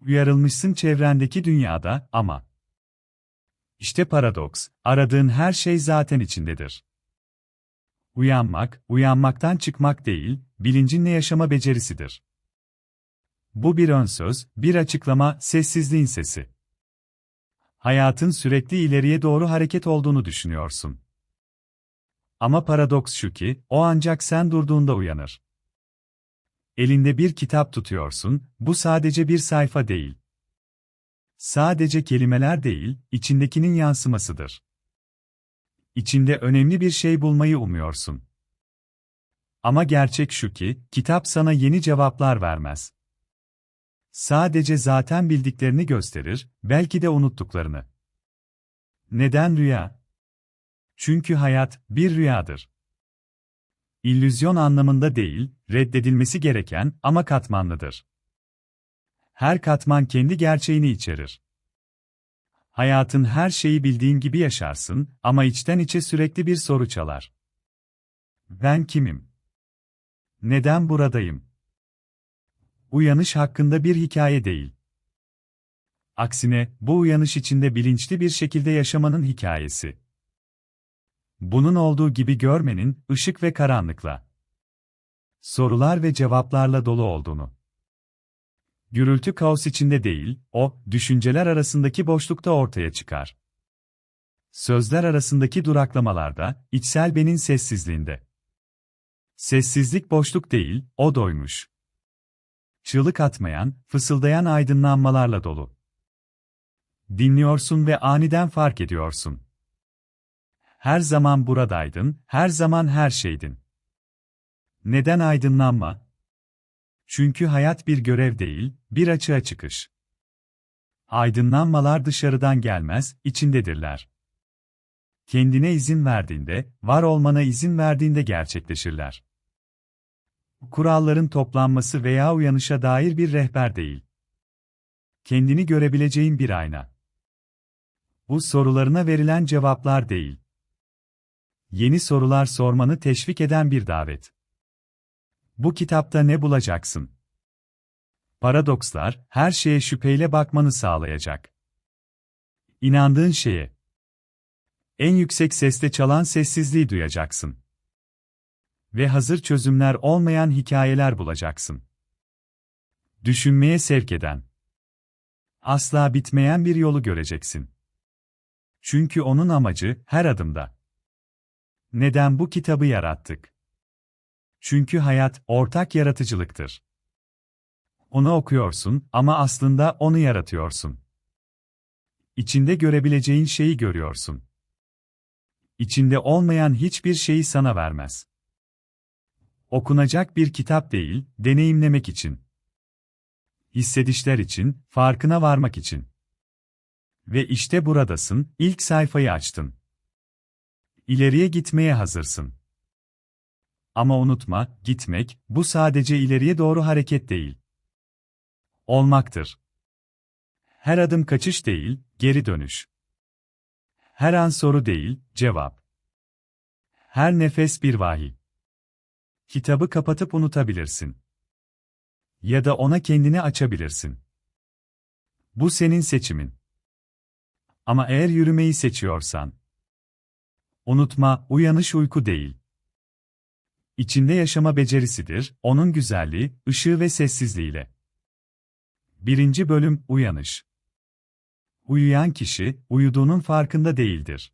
Uyarılmışsın çevrendeki dünyada ama. İşte paradoks, aradığın her şey zaten içindedir. Uyanmak, uyanmaktan çıkmak değil, bilincinle yaşama becerisidir. Bu bir ön söz, bir açıklama, sessizliğin sesi. Hayatın sürekli ileriye doğru hareket olduğunu düşünüyorsun. Ama paradoks şu ki, o ancak sen durduğunda uyanır. Elinde bir kitap tutuyorsun, bu sadece bir sayfa değil. Sadece kelimeler değil, içindekinin yansımasıdır. İçinde önemli bir şey bulmayı umuyorsun. Ama gerçek şu ki, kitap sana yeni cevaplar vermez. Sadece zaten bildiklerini gösterir, belki de unuttuklarını. Neden rüya? Çünkü hayat bir rüyadır. İllüzyon anlamında değil, reddedilmesi gereken ama katmanlıdır. Her katman kendi gerçeğini içerir. Hayatın her şeyi bildiğin gibi yaşarsın ama içten içe sürekli bir soru çalar. Ben kimim? Neden buradayım? Uyanış hakkında bir hikaye değil. Aksine, bu uyanış içinde bilinçli bir şekilde yaşamanın hikayesi. Bunun olduğu gibi görmenin, ışık ve karanlıkla, sorular ve cevaplarla dolu olduğunu. Gürültü kaos içinde değil, o, düşünceler arasındaki boşlukta ortaya çıkar. Sözler arasındaki duraklamalarda, içsel benin sessizliğinde. Sessizlik boşluk değil, o doymuş. Çığlık atmayan, fısıldayan aydınlanmalarla dolu. Dinliyorsun ve aniden fark ediyorsun. Her zaman buradaydın, her zaman her şeydin. Neden aydınlanma? Çünkü hayat bir görev değil, bir açığa çıkış. Aydınlanmalar dışarıdan gelmez, içindedirler. Kendine izin verdiğinde, var olmana izin verdiğinde gerçekleşirler. Kuralların toplanması veya uyanışa dair bir rehber değil. Kendini görebileceğin bir ayna. Bu sorularına verilen cevaplar değil. Yeni sorular sormanı teşvik eden bir davet. Bu kitapta ne bulacaksın? Paradokslar, her şeye şüpheyle bakmanı sağlayacak. İnandığın şeye. En yüksek sesle çalan sessizliği duyacaksın. Ve hazır çözümler olmayan hikayeler bulacaksın. Düşünmeye sevk eden. Asla bitmeyen bir yolu göreceksin. Çünkü onun amacı her adımda. Neden bu kitabı yarattık? Çünkü hayat ortak yaratıcılıktır. Onu okuyorsun ama aslında onu yaratıyorsun. İçinde görebileceğin şeyi görüyorsun. İçinde olmayan hiçbir şeyi sana vermez. Okunacak bir kitap değil, deneyimlemek için. Hissedişler için, farkına varmak için. Ve işte buradasın, ilk sayfayı açtın. İleriye gitmeye hazırsın. Ama unutma, gitmek, bu sadece ileriye doğru hareket değil. Olmaktır. Her adım kaçış değil, geri dönüş. Her an soru değil, cevap. Her nefes bir vahiy. Kitabı kapatıp unutabilirsin. Ya da ona kendini açabilirsin. Bu senin seçimin. Ama eğer yürümeyi seçiyorsan, unutma, uyanış uyku değil. İçinde yaşama becerisidir, onun güzelliği, ışığı ve sessizliğiyle. Birinci bölüm, Uyanış. Uyuyan kişi, uyuduğunun farkında değildir.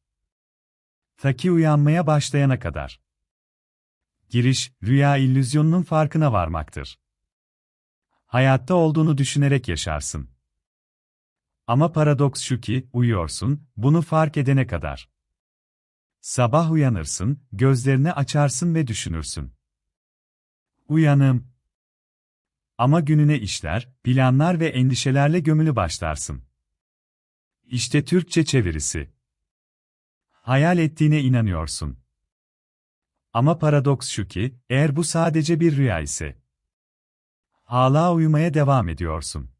Ta uyanmaya başlayana kadar. Giriş, rüya illüzyonunun farkına varmaktır. Hayatta olduğunu düşünerek yaşarsın. Ama paradoks şu ki, uyuyorsun, bunu fark edene kadar. Sabah uyanırsın, gözlerini açarsın ve düşünürsün. Uyanım. Ama gününe işler, planlar ve endişelerle gömülü başlarsın. İşte Türkçe çevirisi. Hayal ettiğine inanıyorsun. Ama paradoks şu ki, eğer bu sadece bir rüya ise, hala uyumaya devam ediyorsun.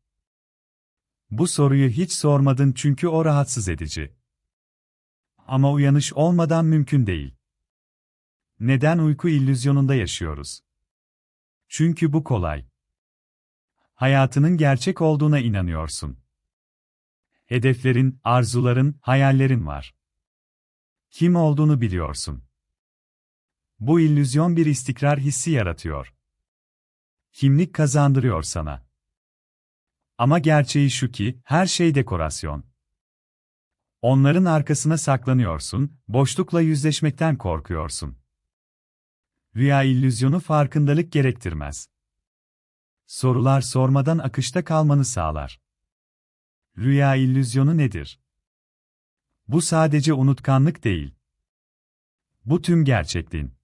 Bu soruyu hiç sormadın çünkü o rahatsız edici. Ama uyanış olmadan mümkün değil. Neden uyku illüzyonunda yaşıyoruz? Çünkü bu kolay. Hayatının gerçek olduğuna inanıyorsun. Hedeflerin, arzuların, hayallerin var. Kim olduğunu biliyorsun. Bu illüzyon bir istikrar hissi yaratıyor. Kimlik kazandırıyor sana. Ama gerçeği şu ki, her şey dekorasyon. Onların arkasına saklanıyorsun, boşlukla yüzleşmekten korkuyorsun. Rüya illüzyonu farkındalık gerektirmez. Sorular sormadan akışta kalmanı sağlar. Rüya illüzyonu nedir? Bu sadece unutkanlık değil. Bu tüm gerçekliğin.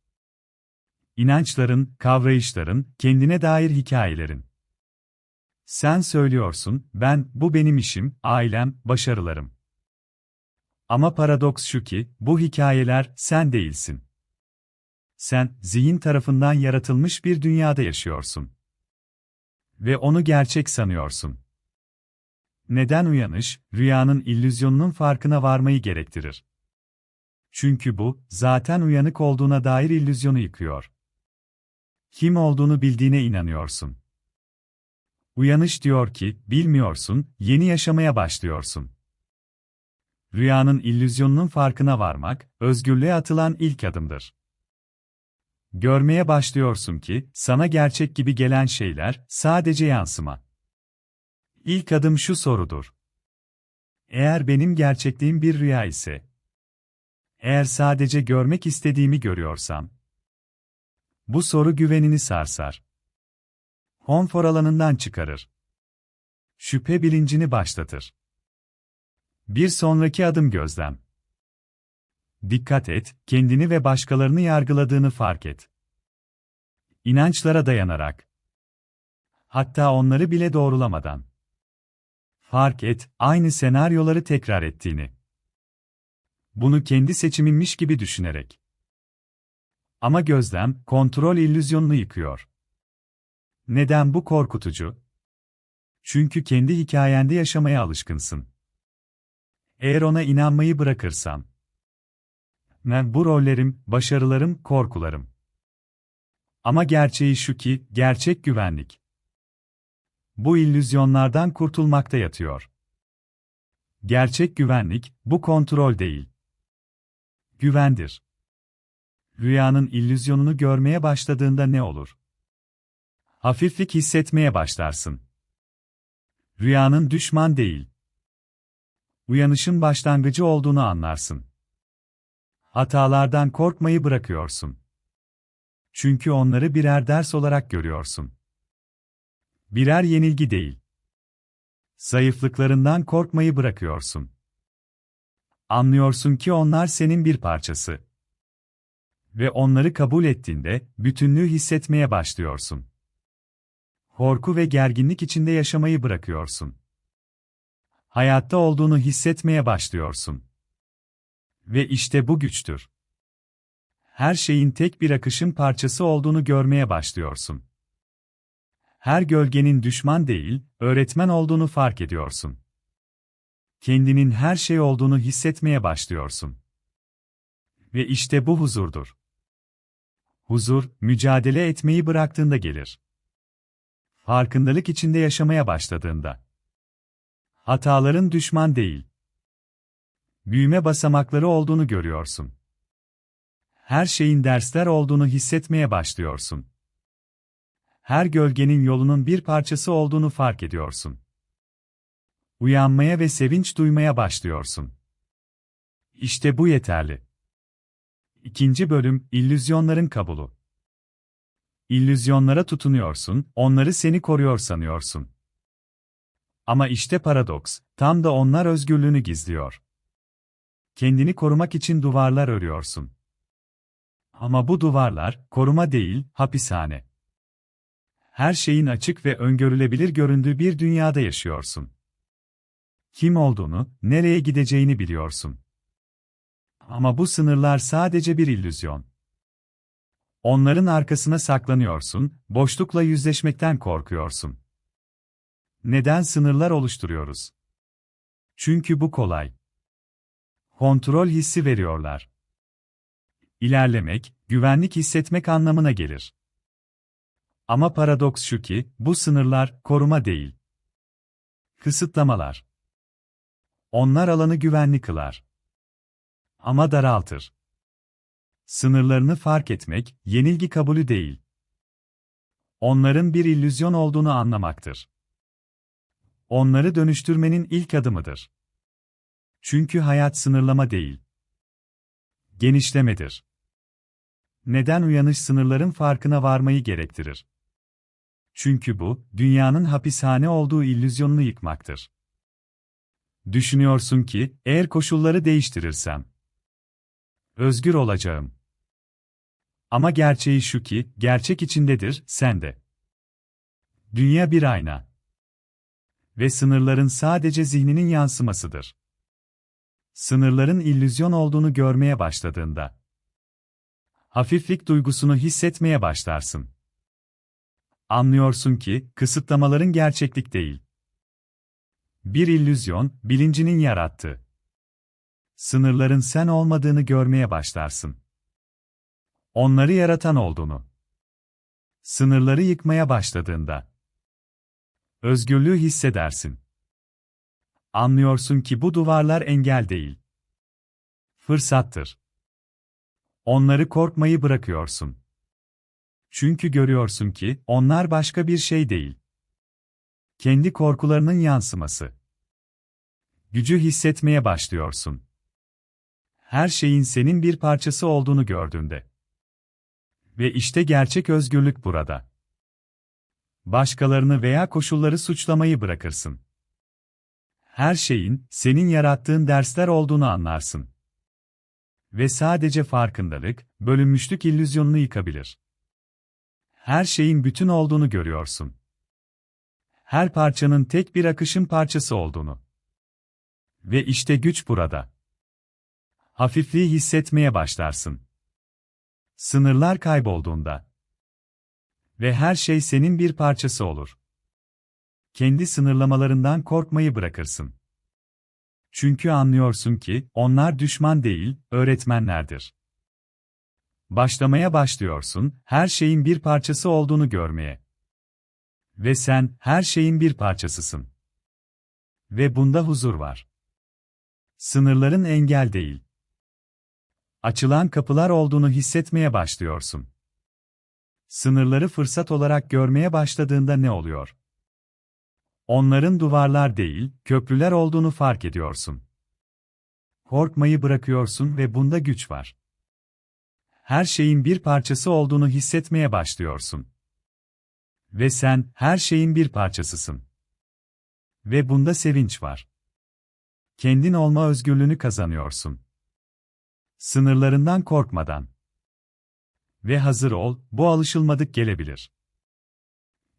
İnançların, kavrayışların, kendine dair hikayelerin. Sen söylüyorsun, ben, bu benim işim, ailem, başarılarım. Ama paradoks şu ki, bu hikayeler, sen değilsin. Sen, zihin tarafından yaratılmış bir dünyada yaşıyorsun. Ve onu gerçek sanıyorsun. Neden uyanış, rüyanın illüzyonunun farkına varmayı gerektirir? Çünkü bu, zaten uyanık olduğuna dair illüzyonu yıkıyor. Kim olduğunu bildiğine inanıyorsun. Uyanış diyor ki, bilmiyorsun, yeni yaşamaya başlıyorsun. Rüyanın illüzyonunun farkına varmak, özgürlüğe atılan ilk adımdır. Görmeye başlıyorsun ki, sana gerçek gibi gelen şeyler, sadece yansıma. İlk adım şu sorudur. Eğer benim gerçekliğim bir rüya ise, eğer sadece görmek istediğimi görüyorsam, bu soru güvenini sarsar. Konfor alanından çıkarır. Şüphe bilincini başlatır. Bir sonraki adım gözlem. Dikkat et, kendini ve başkalarını yargıladığını fark et. İnançlara dayanarak. Hatta onları bile doğrulamadan. Fark et, aynı senaryoları tekrar ettiğini. Bunu kendi seçiminmiş gibi düşünerek. Ama gözlem, kontrol illüzyonunu yıkıyor. Neden bu korkutucu? Çünkü kendi hikayende yaşamaya alışkınsın. Eğer ona inanmayı bırakırsam, ne bu rollerim, başarılarım, korkularım. Ama gerçeği şu ki, gerçek güvenlik. Bu illüzyonlardan kurtulmakta yatıyor. Gerçek güvenlik, bu kontrol değil. Güvendir. Rüyanın illüzyonunu görmeye başladığında ne olur? Hafiflik hissetmeye başlarsın. Rüyanın düşman değil. Uyanışın başlangıcı olduğunu anlarsın. Hatalardan korkmayı bırakıyorsun. Çünkü onları birer ders olarak görüyorsun. Birer yenilgi değil. Zayıflıklarından korkmayı bırakıyorsun. Anlıyorsun ki onlar senin bir parçası. Ve onları kabul ettiğinde bütünlüğü hissetmeye başlıyorsun. Korku ve gerginlik içinde yaşamayı bırakıyorsun. Hayatta olduğunu hissetmeye başlıyorsun. Ve işte bu güçtür. Her şeyin tek bir akışın parçası olduğunu görmeye başlıyorsun. Her gölgenin düşman değil, öğretmen olduğunu fark ediyorsun. Kendinin her şey olduğunu hissetmeye başlıyorsun. Ve işte bu huzurdur. Huzur, mücadele etmeyi bıraktığında gelir. Farkındalık içinde yaşamaya başladığında. Hataların düşman değil. Büyüme basamakları olduğunu görüyorsun. Her şeyin dersler olduğunu hissetmeye başlıyorsun. Her gölgenin yolunun bir parçası olduğunu fark ediyorsun. Uyanmaya ve sevinç duymaya başlıyorsun. İşte bu yeterli. İkinci bölüm, illüzyonların kabulü. İllüzyonlara tutunuyorsun, onları seni koruyor sanıyorsun. Ama işte paradoks, tam da onlar özgürlüğünü gizliyor. Kendini korumak için duvarlar örüyorsun. Ama bu duvarlar, koruma değil, hapishane. Her şeyin açık ve öngörülebilir göründüğü bir dünyada yaşıyorsun. Kim olduğunu, nereye gideceğini biliyorsun. Ama bu sınırlar sadece bir illüzyon. Onların arkasına saklanıyorsun, boşlukla yüzleşmekten korkuyorsun. Neden sınırlar oluşturuyoruz? Çünkü bu kolay. Kontrol hissi veriyorlar. İlerlemek, güvenlik hissetmek anlamına gelir. Ama paradoks şu ki, bu sınırlar, koruma değil. Kısıtlamalar. Onlar alanı güvenli kılar. Ama daraltır. Sınırlarını fark etmek, yenilgi kabulü değil. Onların bir illüzyon olduğunu anlamaktır. Onları dönüştürmenin ilk adımıdır. Çünkü hayat sınırlama değil. Genişlemedir. Neden uyanış sınırların farkına varmayı gerektirir? Çünkü bu, dünyanın hapishane olduğu illüzyonunu yıkmaktır. Düşünüyorsun ki, eğer koşulları değiştirirsem, özgür olacağım. Ama gerçeği şu ki, gerçek içindedir, sende. Dünya bir ayna. Ve sınırların sadece zihninin yansımasıdır. Sınırların illüzyon olduğunu görmeye başladığında, hafiflik duygusunu hissetmeye başlarsın. Anlıyorsun ki, kısıtlamaların gerçeklik değil. Bir illüzyon, bilincinin yarattığı. Sınırların sen olmadığını görmeye başlarsın. Onları yaratan olduğunu. Sınırları yıkmaya başladığında. Özgürlüğü hissedersin. Anlıyorsun ki bu duvarlar engel değil. Fırsattır. Onları korkmayı bırakıyorsun. Çünkü görüyorsun ki onlar başka bir şey değil. Kendi korkularının yansıması. Gücü hissetmeye başlıyorsun. Her şeyin senin bir parçası olduğunu gördüğünde. Ve işte gerçek özgürlük burada. Başkalarını veya koşulları suçlamayı bırakırsın. Her şeyin senin yarattığın dersler olduğunu anlarsın. Ve sadece farkındalık, bölünmüşlük illüzyonunu yıkabilir. Her şeyin bütün olduğunu görüyorsun. Her parçanın tek bir akışın parçası olduğunu. Ve işte güç burada. Hafifliği hissetmeye başlarsın. Sınırlar kaybolduğunda. Ve her şey senin bir parçası olur. Kendi sınırlamalarından korkmayı bırakırsın. Çünkü anlıyorsun ki, onlar düşman değil, öğretmenlerdir. Başlamaya başlıyorsun, her şeyin bir parçası olduğunu görmeye. Ve sen, her şeyin bir parçasısın. Ve bunda huzur var. Sınırların engel değil. Açılan kapılar olduğunu hissetmeye başlıyorsun. Sınırları fırsat olarak görmeye başladığında ne oluyor? Onların duvarlar değil, köprüler olduğunu fark ediyorsun. Korkmayı bırakıyorsun ve bunda güç var. Her şeyin bir parçası olduğunu hissetmeye başlıyorsun. Ve sen, her şeyin bir parçasısın. Ve bunda sevinç var. Kendin olma özgürlüğünü kazanıyorsun. Sınırlarından korkmadan. Ve hazır ol, bu alışılmadık gelebilir.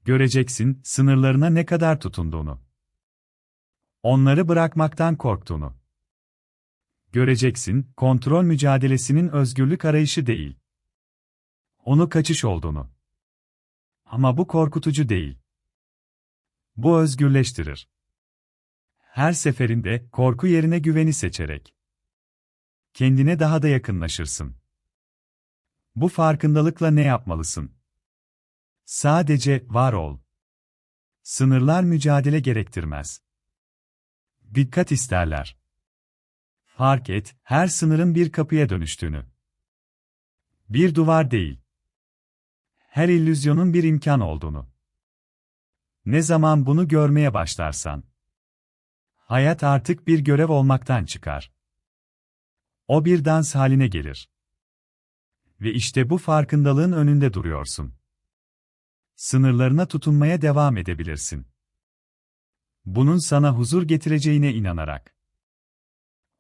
Göreceksin, sınırlarına ne kadar tutunduğunu. Onları bırakmaktan korktuğunu. Göreceksin, kontrol mücadelesinin özgürlük arayışı değil. Onu kaçış olduğunu. Ama bu korkutucu değil. Bu özgürleştirir. Her seferinde korku yerine güveni seçerek kendine daha da yakınlaşırsın. Bu farkındalıkla ne yapmalısın? Sadece var ol. Sınırlar mücadele gerektirmez. Dikkat isterler. Fark et, her sınırın bir kapıya dönüştüğünü. Bir duvar değil. Her illüzyonun bir imkan olduğunu. Ne zaman bunu görmeye başlarsan, hayat artık bir görev olmaktan çıkar. O bir dans haline gelir. Ve işte bu farkındalığın önünde duruyorsun. Sınırlarına tutunmaya devam edebilirsin. Bunun sana huzur getireceğine inanarak.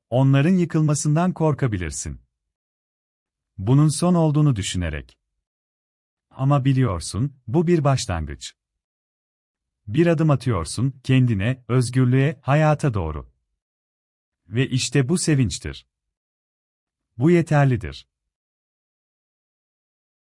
Onların yıkılmasından korkabilirsin. Bunun son olduğunu düşünerek. Ama biliyorsun, bu bir başlangıç. Bir adım atıyorsun, kendine, özgürlüğe, hayata doğru. Ve işte bu sevinçtir. Bu yeterlidir.